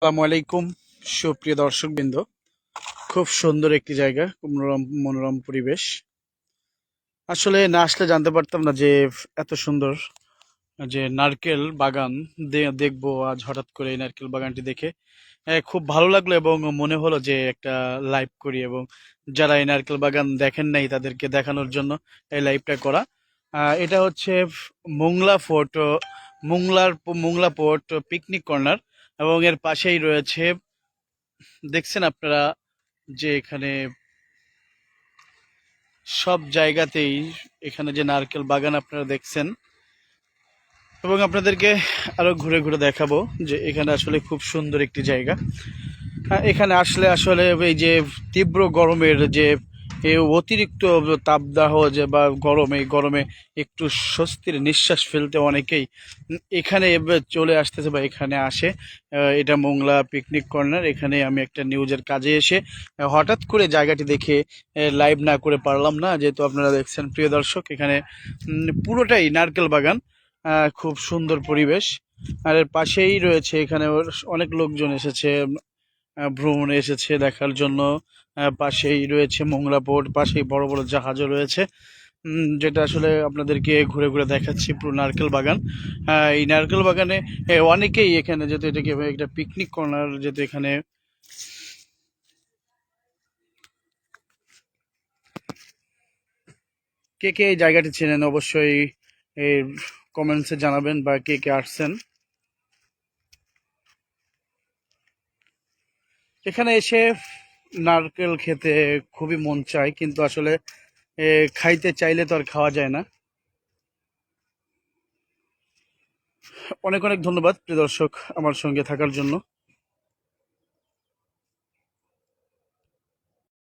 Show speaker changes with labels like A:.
A: আসসালামু আলাইকুম, সুপ্রিয় দর্শকবৃন্দ। খুব সুন্দর একটি জায়গা, মনোরম মনোরম পরিবেশ। আসলে না আসলে জানতে পারতাম না যে এত সুন্দর, যে নারকেল বাগান দেখব আজ হঠাৎ করে এই নারকেল বাগানটি দেখে। খুব ভালো লাগল এবং মনে হলো যে একটা লাইভ করি এবং যারা এই নারকেল বাগান দেখেন নাই তাদেরকে দেখানোর জন্য এই লাইভটা করা। এটা হচ্ছে মোংলা ফোর্ট, মোংলার, মোংলা পোর্ট, পিকনিক কর্নার। এবং এর পাশেই রয়েছে, দেখছেন আপনারা যে এখানে সব জায়গাতেই এখানে যে নারকেল বাগান আপনারা দেখছেন। এবং আপনাদেরকে আরও ঘুরে ঘুরে দেখাবো যে এখানে আসলে খুব সুন্দর একটি জায়গা। এখানে আসলে আসলে এই যে তীব্র গরমের যে এ অতিরিক্ত তাপদাহ যে বা গরম গরমে একটু স্বস্তির নিঃশ্বাস ফেলতে অনেকেই এখানে চলে আসতেছে বা এখানে আসে। এটা মোংলা পিকনিক কর্নার এখানে আমি একটা নিউজের কাজে এসে হঠাৎ করে জায়গাটি দেখে লাইভ না করে পারলাম না। যেহেতু আপনারা দেখছেন, প্রিয় দর্শক, এখানে পুরোটাই নারকেল বাগান খুব সুন্দর পরিবেশ। আর পাশেই রয়েছে এখানে অনেক লোকজন এসেছে ভ্রমণে এসেছে দেখার জন্য। পাশেই রয়েছে মোংলা পোর্ট পাশেই বড় বড় জাহাজও রয়েছে। যেটা আসলে আপনাদেরকে ঘুরে ঘুরে দেখাচ্ছি পুরো নারকেল বাগান। এই নারকেল বাগানে অনেকেই এখানে যেহেতু এটাকে একটা পিকনিক কর্নার যেহেতু এখানে। কে কে এই জায়গাটি চেনেন অবশ্যই কমেন্টসে জানাবেন বা কে কে আসছেন। এখানে এসে নারকেল খেতে খুবই মন চায়, কিন্তু আসলে খাইতে চাইলে তো আর খাওয়া যায় না। অনেক অনেক ধন্যবাদ প্রিয় দর্শক আমার সঙ্গে থাকার জন্য।